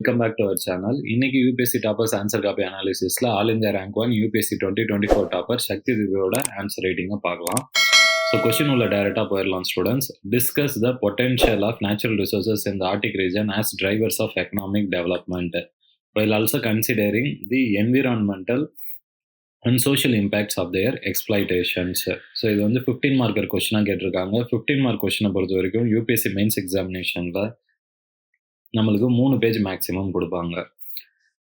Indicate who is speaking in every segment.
Speaker 1: Welcome back to our channel இன்னைக்கு UPSC toppers answer copy அனாலிசிஸ்ல all India rank one UPSC twenty twenty four topper Shakthi திவ்யோட answer ரைட்டிங்கை பார்க்கலாம். So question உள்ள டைரக்டாக போயிடலாம் students discuss the potential of natural resources in the Arctic region as drivers of economic development while also considering the environmental and social impacts of their exploitations so இது வந்து fifteen marker கொஸ்டினாக கேட்டிருக்காங்க. Fifteen mark கொஸ்டினை பொறுத்த வரைக்கும் UPSC mains எக்ஸாமினேஷனில் நம்மளுக்கு மூணு page maximum கொடுப்பாங்க.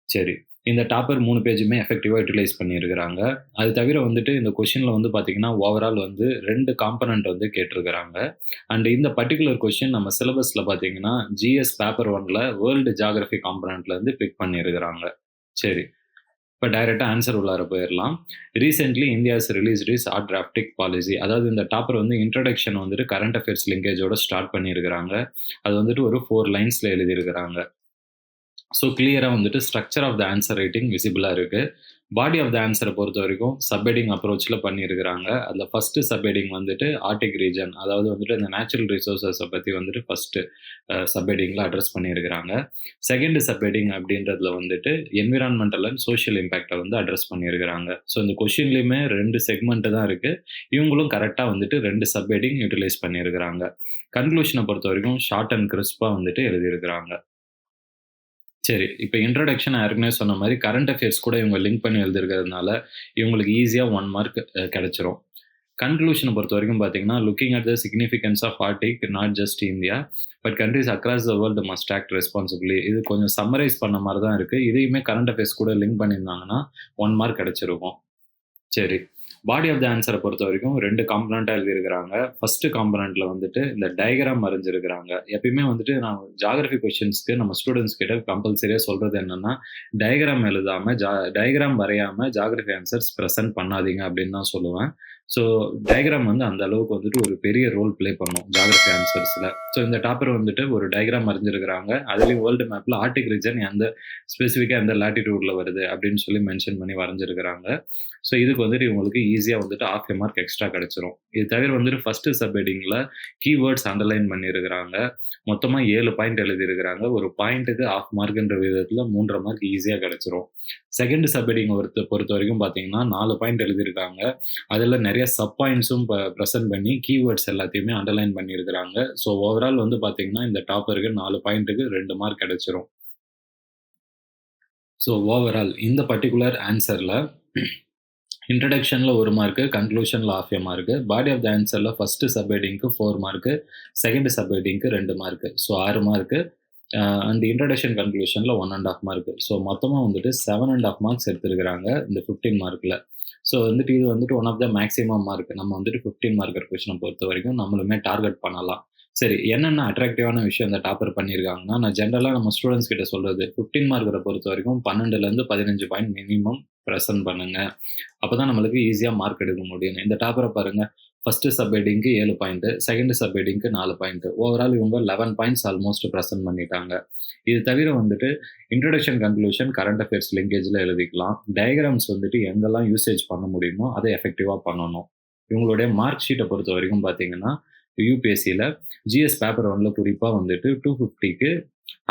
Speaker 1: சரி இந்த டாப்பர் மூணு பேஜுமே எஃபெக்டிவாக யூட்டிலைஸ் பண்ணியிருக்கிறாங்க. அது தவிர வந்துட்டு இந்த கொஷினில் வந்து பார்த்தீங்கன்னா ஓவரால் வந்து ரெண்டு காம்பனண்ட் வந்து கேட்டிருக்கிறாங்க. அண்ட் இந்த பர்டிகுலர் கொஷின் நம்ம சிலபஸில் பார்த்தீங்கன்னா ஜிஎஸ் பேப்பர் ஒனில் வேர்ல்டு ஜாகிரபி காம்பனண்ட்லேருந்து பிக் பண்ணியிருக்கிறாங்க. சரி இப்போ டைரெக்டாக ஆன்சர் உள்ளார போயிடலாம் recently India's release is Arctic policy அதாவது இந்த டாப்பர் வந்து இன்ட்ரடக்ஷன் வந்துட்டு கரண்ட் அஃபேர்ஸ் லிங்கேஜோட ஸ்டார்ட் பண்ணியிருக்கிறாங்க. அது வந்துட்டு ஒரு ஃபோர் லைன்ஸில் எழுதியிருக்கிறாங்க. ஸோ கிளியராக வந்துட்டு structure of the answer writing விசிபிளாக இருக்குது பாடி ஆஃப் த ஆன்சரை பொறுத்த வரைக்கும் சப்ஹெடிங் அப்ரோச்சில் பண்ணியிருக்கிறாங்க. அதில் ஃபஸ்ட்டு சப்ஹெடிங் வந்துட்டு ஆர்டிக் ரீஜன் அதாவது வந்துட்டு இந்த நேச்சுரல் ரிசோர்ஸஸை பற்றி வந்துட்டு ஃபஸ்ட்டு சப்ஹெடிங்கில் அட்ரஸ் பண்ணியிருக்கிறாங்க. செகண்ட் சப்ஹெடிங் அப்படின்றதுல வந்துட்டு என்விரான்மெண்டல் அண்ட் சோஷியல் இம்பேக்டை வந்து அட்ரஸ் பண்ணியிருக்கிறாங்க. ஸோ இந்த கொஷின்லேயுமே ரெண்டு செக்மெண்ட்டு தான் இருக்குது இவங்களும் கரெக்டாக வந்துட்டு ரெண்டு சப்ஹெடிங் யூட்டிலைஸ் பண்ணியிருக்கிறாங்க. கன்க்ளூஷனை பொறுத்த வரைக்கும் ஷார்ட் அண்ட் கிறிஸ்பாக வந்துட்டு எழுதியிருக்கிறாங்க. சரி இப்போ இன்ட்ரடக்ஷன் ஏற்கனவே சொன்ன மாதிரி கரண்ட் அஃபேர்ஸ் கூட இவங்க லிங்க் பண்ணி எழுதிருக்கிறதுனால இவங்களுக்கு ஈஸியாக ஒன் மார்க் கிடைச்சிரும். கன்க்ளூஷனை பொறுத்த வரைக்கும் பார்த்தீங்கன்னா looking at the significance of Arctic not just India but countries across the world must act responsibly இது கொஞ்சம் சம்மரைஸ் பண்ண மாதிரி தான் இருக்குது இதையுமே கரண்ட் அஃபேர்ஸ் கூட லிங்க் பண்ணியிருந்தாங்கன்னா ஒன் மார்க் கிடச்சிருக்கும். சரி. பாடி ஆஃப் த ஆன்சரை பொறுத்த வரைக்கும் ரெண்டு காம்பனண்ட்டாக எழுதியிருக்கிறாங்க. ஃபர்ஸ்ட் காம்பனண்ட்ல வந்துட்டு இந்த டயக்ராம் வரைஞ்சிருக்கிறாங்க எப்பயுமே வந்துட்டு நான் ஜாகிரபி கொஷின்ஸ்க்கு நம்ம ஸ்டூடெண்ட்ஸ் கிட்ட கம்பல்சரியாக சொல்றது என்னன்னா டயக்ராம் எழுதாம ஜா டயக்ராம் வரையாம ஜாகிரபி ஆன்சர்ஸ் ப்ரெசென்ட் பண்ணாதீங்க அப்படின்னு தான் சொல்லுவேன். ஸோ டயக்ராம் வந்து அந்த அளவுக்கு வந்துட்டு ஒரு பெரிய ரோல் ப்ளே பண்ணும் ஜாகிரபி ஆன்சர்ஸில் ஸோ இந்த டாப்பர் வந்துட்டு ஒரு டயக்ராம் வரைஞ்சிருக்கிறாங்க அதுலேயும் வேர்ல்டு மேப்பில் ஆர்டிக் ரீஜன் எந்த ஸ்பெசிஃபிக்காக எந்த லாட்டிடியூடில் வருது அப்படின்னு சொல்லி மென்ஷன் பண்ணி வரைஞ்சிருக்கிறாங்க. ஸோ இதுக்கு வந்துட்டு இவங்களுக்கு ஈஸியாக வந்துட்டு ஆஃப் மார்க் எக்ஸ்ட்ரா கிடைச்சிரும். இது தவிர வந்துட்டு ஃபர்ஸ்ட் சப்ஹெடிங்கில் கீவேர்ட்ஸ் அண்டர்லைன் பண்ணியிருக்கிறாங்க மொத்தமாக ஏழு பாயிண்ட் எழுதியிருக்கிறாங்க. ஒரு பாயிண்ட்டுக்கு ஆஃப் மார்க்ன்ற விதத்தில் மூன்றரை மார்க் ஈஸியாக கிடைச்சிரும். செகண்ட் சப்ஹெடிங் ஒருத்த பொறுத்த வரைக்கும் பார்த்தீங்கன்னா நாலு பாயிண்ட் எழுதியிருக்காங்க. அதில் நிறைய சப் பாயிண்ட்ஸும் ப்ரெசென்ட் பண்ணி கீவேர்ட்ஸ் எல்லாத்தையுமே அண்டர்லைன் பண்ணியிருக்கிறாங்க. ஸோ ஓவரால் வந்து பார்த்தீங்கன்னா இந்த டாப்பருக்கு நாலு பாயிண்ட்டுக்கு ரெண்டு மார்க் கிடைச்சிரும். ஸோ ஓவரால் இந்த பர்டிகுலர் ஆன்சரில் இன்ட்ரடக்ஷனில் ஒரு mark கன்க்ளூஷனில் half a mark body of the ஆன்சரில் first சப்ஹெடிங்க்கு ஃபோர் மார்க்கு செகண்ட் சப்ஹெடிங்க்கு ரெண்டு மார்க்கு ஸோ ஆறு mark and introduction கன்க்ளூஷனில் one and half mark so மொத்தமாக வந்துட்டு செவன் அண்ட் ஆஃப் மார்க்ஸ் எடுத்திருக்கிறாங்க இந்த ஃபிஃப்டீன் மார்க்கில் ஸோ வந்துட்டு இது வந்துட்டு one of the maximum mark நம்ம வந்துட்டு ஃபிஃப்டீன் மார்க்கர் கொஸ்டினை பொறுத்த வரைக்கும் நம்மளுமே டார்கெட் பண்ணலாம். சரி என்னென்ன அட்ராக்டிவான விஷயம் இந்த டாப்பர் பண்ணியிருக்காங்கன்னா நான் ஜென்ரலாக நம்ம ஸ்டூடெண்ட்ஸ் கிட்ட சொல்கிறது ஃபிஃப்டீன் மார்க்கரை பொறுத்த வரைக்கும் பன்னெண்டுலேருந்து பதினஞ்சு பாயிண்ட் மினிமம் ப்ரெசென்ட் பண்ணுங்க. அப்போ தான் நம்மளுக்கு ஈஸியாக மார்க் எடுக்க முடியும். இந்த டாப்பரை பாருங்க. ஃபஸ்ட்டு சப்ஹெட்டிங்க்கு ஏழு பாயிண்ட்டு செகண்ட் சப்ஹெட்டிங்க்கு நாலு பாயிண்ட்டு ஓவரால் இவங்க லெவன் பாயிண்ட்ஸ் ஆல்மோஸ்ட் ப்ரெசென்ட் பண்ணிட்டாங்க. இது தவிர வந்துட்டு இன்ட்ரடக்ஷன் கன்க்ளூஷன் கரண்ட் அஃபேர்ஸ் லிங்கேஜில் எழுதிக்கலாம். டயக்ராம்ஸ் வந்துட்டு எங்கெல்லாம் யூசேஜ் பண்ண முடியுமோ அதை எஃபெக்டிவாக பண்ணணும். இவங்களுடைய மார்க் ஷீட்டை பொறுத்த வரைக்கும் பார்த்தீங்கன்னா யூபிஎஸ்சியில் ஜிஎஸ் பேப்பர் ஒன்ல குறிப்பாக வந்துட்டு டூ ஃபிஃப்டிக்கு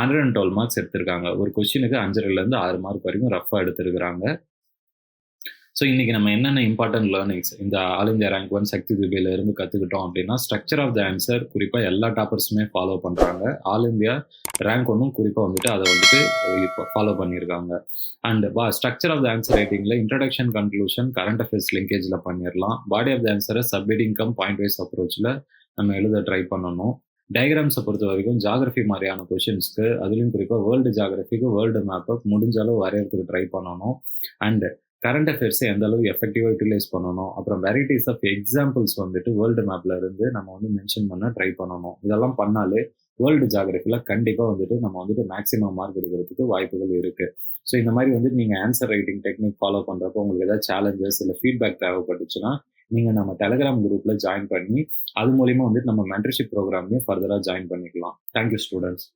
Speaker 1: ஹண்ட்ரட் அண்ட் டுவெல் மார்க்ஸ் எடுத்திருக்காங்க. ஒரு கொஸ்டினுக்கு அஞ்சரைலேருந்து ஆறு மார்க் வரைக்கும் ரஃபாக எடுத்திருக்கிறாங்க. ஸோ இன்னைக்கு நம்ம என்னென்ன இம்பார்ட்டன்ட் லேர்னிங்ஸ் இந்த all India rank one Shakthi துபையில இருந்து கற்றுக்கிட்டோம் அப்படின்னா ஸ்ட்ரக்சர் ஆஃப் த ஆன்சர் குறிப்பாக எல்லா டாப்பர்ஸுமே ஃபாலோ பண்ணுறாங்க ஆல் இந்தியா ரேங்க் ஒன்றும் குறிப்பாக வந்துட்டு அதை வந்துட்டு இப்போ ஃபாலோ பண்ணியிருக்காங்க. அண்ட் பா ஸ்ட்ரக்சர் ஆஃப் த ஆன்சர் ரைட்டிங்கில் இன்ட்ரடக்ஷன் கன்க்ளூஷன் கரண்ட் அஃபேர்ஸ் லிங்கேஜில் பண்ணிடலாம் பாடி ஆஃப் த ஆன்சரை சப்மிட் இன்கம் பாயிண்ட் வைஸ் அப்ரோச்சில் நம்ம எழுத ட்ரை பண்ணணும். டயக்ராம்ஸை பொறுத்த வரைக்கும் ஜாகிரஃபி மாதிரியான கொஷின்ஸ்க்கு அதுலேயும் குறிப்பாக வேர்ல்டு ஜாகிரஃபிக்கு வேர்ல்டு மேப்பை முடிஞ்ச அளவு வரையறதுக்கு ட்ரை பண்ணணும். அண்ட் கரண்ட் அஃபேர்ஸை எந்த அளவு எஃபெக்டிவாக யூட்டிலைஸ் பண்ணணும்? அப்புறம் வெரைட்டிஸ் ஆஃப் எக்ஸாம்பிள்ஸ் வந்துட்டு வேர்ல்டு மேப்ல இருந்து நம்ம வந்து மென்ஷன் பண்ண ட்ரை பண்ணணும். இதெல்லாம் பண்ணாலே வேர்ல்டு ஜாகிரபியில் கண்டிப்பாக வந்துட்டு நம்ம வந்துட்டு மேக்ஸிமம் மார்க் எடுக்கிறதுக்கு வாய்ப்புகள் இருக்கு. ஸோ இந்த மாதிரி வந்துட்டு நீங்கள் ஆன்சர் ரைட்டிங் டெக்னிக் ஃபாலோ பண்ணுறப்போ உங்களுக்கு ஏதாவது சேலஞ்சஸ் இல்லை ஃபீட்பேக் தேவைப்பட்டுச்சுன்னா நீங்கள் நம்ம டெலகிராம் குரூப்பில் ஜாயின் பண்ணி அது மூலிமா வந்துட்டு நம்ம மென்டர்ஷிப் ப்ரோக்ராம்லையும் ஃபர்தராக ஜாயின் பண்ணிக்கலாம். Thank you students